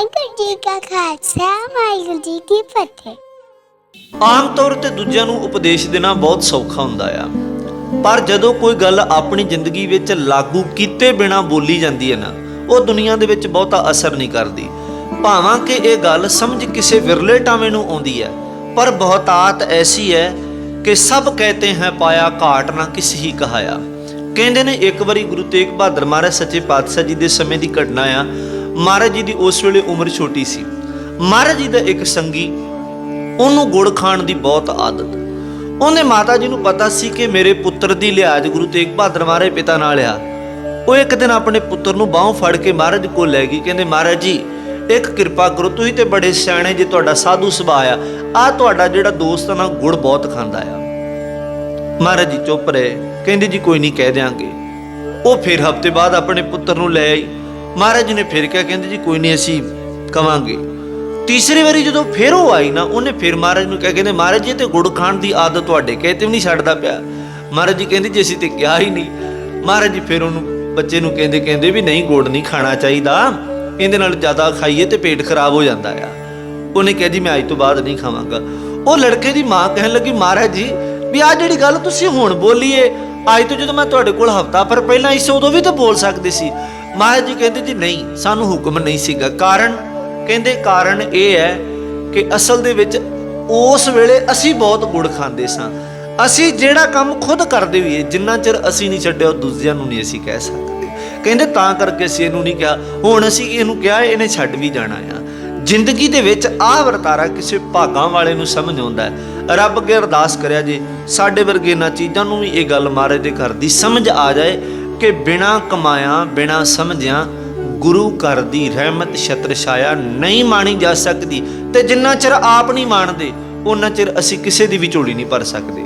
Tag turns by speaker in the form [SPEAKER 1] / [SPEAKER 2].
[SPEAKER 1] ਵਾਹਿਗੁਰੂ ਜੀ ਕਾ ਖਾਲਸਾ, ਵਾਹਿਗੁਰੂ ਜੀ ਕੀ ਫਤਿਹ।
[SPEAKER 2] ਆਮ ਤੌਰ ਤੇ ਦੂਜਿਆਂ ਨੂੰ ਉਪਦੇਸ਼ ਦੇਣਾ ਬਹੁਤ ਸੌਖਾ ਹੁੰਦਾ ਆ। ਪਰ ਜਦੋਂ ਕੋਈ ਗੱਲ ਆਪਣੀ ਜ਼ਿੰਦਗੀ ਵਿੱਚ ਲਾਗੂ ਕੀਤੇ ਬਿਨਾ ਬੋਲੀ ਜਾਂਦੀ ਹੈ ਨਾ, ਉਹ ਦੁਨੀਆ ਦੇ ਵਿੱਚ ਬਹੁਤਾ ਅਸਰ ਨਹੀਂ ਕਰਦੀ। ਭਾਵਾਂ ਕਿ ਇਹ ਗੱਲ ਸਮਝ ਕਿਸੇ ਵਿਰਲੇ ਟਾਵੇਂ ਨੂੰ ਆਉਂਦੀ ਹੈ। ਪਰ ਬਹੁਤਾਤ ਐਸੀ ਹੈ ਕਿ ਸਭ ਕਹਤੇ ਹੈ, ਪਾਇਆ ਘਾਟ ਨਾ ਕਿਸ ਹੀ ਕਹਾਇਆ। ਕਹਿੰਦੇ ਨੇ, ਇੱਕ ਵਾਰੀ ਗੁਰੂ ਤੇਗ ਬਹਾਦਰ ਮਹਾਰਾਜ ਸੱਚੇ ਪਾਤਸ਼ਾਹ ਜੀ ਦੇ ਸਮੇਂ ਦੀ ਘਟਨਾ ਆ ਮਹਾਰਾਜ ਜੀ ਦੀ ਉਸ ਵੇਲੇ ਉਮਰ ਛੋਟੀ ਸੀ। ਮਹਾਰਾਜ ਜੀ ਦਾ ਇੱਕ ਸੰਗੀ, ਉਹਨੂੰ ਗੁੜ ਖਾਣ ਦੀ ਬਹੁਤ ਆਦਤ। ਉਹਨੇ ਮਾਤਾ ਜੀ ਨੂੰ ਪਤਾ ਸੀ ਕਿ ਮੇਰੇ ਪੁੱਤਰ ਦੀ ਲਿਹਾਜ਼ ਗੁਰੂ ਤੇਗ ਬਹਾਦਰ ਮਹਾਰਾਜ ਪਿਤਾ ਨਾਲ ਆ। ਉਹ ਇੱਕ ਦਿਨ ਆਪਣੇ ਪੁੱਤਰ ਨੂੰ ਬਾਹੋਂ ਫੜ ਕੇ ਮਹਾਰਾਜ ਕੋਲ ਲੈ ਗਈ, ਕਹਿੰਦੇ, ਮਹਾਰਾਜ ਜੀ, ਇੱਕ ਕਿਰਪਾ ਕਰੋ, ਤੁਸੀਂ ਤੇ ਬੜੇ ਸਿਆਣੇ ਜੇ, ਤੁਹਾਡਾ ਸਾਧੂ ਸੁਭਾਅ ਆ। ਆ ਤੁਹਾਡਾ ਜਿਹੜਾ ਦੋਸਤ ਆ ਨਾ ਗੁੜ ਬਹੁਤ ਖਾਂਦਾ ਆ। ਮਹਾਰਾਜ ਜੀ ਚੁੱਪ ਰਹੇ, ਕਹਿੰਦੇ, ਜੀ, ਕੋਈ ਨਹੀਂ, ਕਹਿ ਦਿਆਂਗੇ। ਉਹ ਫਿਰ ਹਫ਼ਤੇ ਬਾਅਦ ਆਪਣੇ ਪੁੱਤਰ ਨੂੰ ਲੈ ਆਈ। ਮਹਾਰਾਜ ਜੀ ਨੇ ਫਿਰ ਕਿਹਾ, ਕਹਿੰਦੇ ਜੀ ਕੋਈ ਨਹੀਂ ਅਸੀਂ ਕਵਾਂਗੇ। ਤੀਸਰੀ ਵਾਰੀ ਜਦੋਂ ਫਿਰ ਉਹ ਆਈ ਨਾ, ਉਹਨੇ ਫਿਰ ਮਹਾਰਾਜ ਨੂੰ ਕਿਹਾ, ਕਹਿੰਦੇ ਮਹਾਰਾਜ ਜੀ ਤੇ ਗੁੜ ਖਾਣ ਦੀ ਆਦਤ ਤੁਹਾਡੇ ਕਹੇ ਤੇ ਵੀ ਨਹੀਂ ਛੱਡਦਾ ਪਿਆ। ਮਹਾਰਾਜ ਜੀ ਕਹਿੰਦੇ ਜੀ, ਅਸੀਂ ਤੇ ਕਿਹਾ ਹੀ ਨਹੀਂ। ਮਹਾਰਾਜ ਜੀ ਫਿਰ ਉਹਨੂੰ ਬੱਚੇ ਨੂੰ ਕਹਿੰਦੇ ਕਹਿੰਦੇ ਵੀ ਨਹੀਂ, ਗੁੜ ਨਹੀਂ ਖਾਣਾ ਚਾਹੀਦਾ। ਇਹਦੇ ਨਾਲ ਜ਼ਿਆਦਾ ਖਾਈਏ ਤੇ ਪੇਟ ਖਰਾਬ ਹੋ ਜਾਂਦਾ ਆ। ਉਹਨੇ ਕਿਹਾ, ਜੀ ਮੈਂ ਅੱਜ ਤੋਂ ਬਾਅਦ ਨਹੀਂ ਖਾਵਾਂਗਾ। ਉਹ ਲੜਕੇ ਦੀ ਮਾਂ ਕਹਿਣ ਲੱਗੀ, ਮਹਾਰਾਜ ਜੀ, ਵੀ ਆ ਜਿਹੜੀ ਗੱਲ ਤੁਸੀਂ ਹੁਣ ਬੋਲੀਏ, ਅੱਜ ਤੋਂ ਜਦੋਂ ਮੈਂ ਤੁਹਾਡੇ ਕੋਲ ਹਫਤਾ ਪਰ ਪਹਿਲਾਂ ਇਸ ਉਦੋਂ ਵੀ ਤਾਂ ਬੋਲ ਸਕਦੇ ਸੀ। ਮਹਾਰਾਜ ਜੀ ਕਹਿੰਦੇ ਜੀ ਨਹੀਂ, ਸਾਨੂੰ ਹੁਕਮ ਨਹੀਂ ਸੀਗਾ। ਕਾਰਨ, ਕਹਿੰਦੇ ਕਾਰਨ ਇਹ ਹੈ ਕਿ ਅਸਲ ਦੇ ਵਿੱਚ ਉਸ ਵੇਲੇ ਅਸੀਂ ਬਹੁਤ ਗੁੜ ਖਾਂਦੇ ਸਾਂ। ਅਸੀਂ ਜਿਹੜਾ ਕੰਮ ਖੁਦ ਕਰਦੇ ਹੋਈਏ ਜਿੰਨਾ ਚਿਰ ਅਸੀਂ ਨਹੀਂ ਛੱਡਿਆ, ਉਹ ਦੂਜਿਆਂ ਨੂੰ ਨਹੀਂ ਅਸੀਂ ਕਹਿ ਸਕਦੇ। ਕਹਿੰਦੇ ਤਾਂ ਕਰਕੇ ਅਸੀਂ ਇਹਨੂੰ ਨਹੀਂ ਕਿਹਾ। ਹੁਣ ਅਸੀਂ ਇਹਨੂੰ ਕਿਹਾ, ਇਹਨੇ ਛੱਡ ਵੀ ਜਾਣਾ ਆ। ਜ਼ਿੰਦਗੀ ਦੇ ਵਿੱਚ ਆਹ ਵਰਤਾਰਾ ਕਿਸੇ ਭਾਗਾਂ ਵਾਲੇ ਨੂੰ ਸਮਝ ਆਉਂਦਾ ਹੈ। ਰੱਬ ਅੱਗੇ ਅਰਦਾਸ ਕਰਿਆ ਜੇ, ਸਾਡੇ ਵਰਗੇ ਇਹਨਾਂ ਚੀਜ਼ਾਂ ਨੂੰ ਵੀ ਇਹ ਗੱਲ ਮਹਾਰਾਜ ਦੇ ਘਰ ਦੀ ਸਮਝ ਆ ਜਾਏ ਕਿ ਬਿਨਾ ਕਮਾਇਆ, ਬਿਨਾ ਸਮਝਿਆ ਗੁਰੂ ਘਰ ਦੀ ਰਹਿਮਤ ਛਤਰ ਛਾਇਆ ਨਹੀਂ ਮਾਣੀ ਜਾ ਸਕਦੀ ਤੇ ਜਿੰਨਾ ਚਿਰ ਆਪ ਨਹੀਂ ਮਾਣਦੇ ਉਹਨਾਂ ਚਿਰ ਅਸੀਂ ਕਿਸੇ ਦੀ ਵੀ ਝੋਲੀ ਨਹੀਂ ਭਰ ਸਕਦੇ।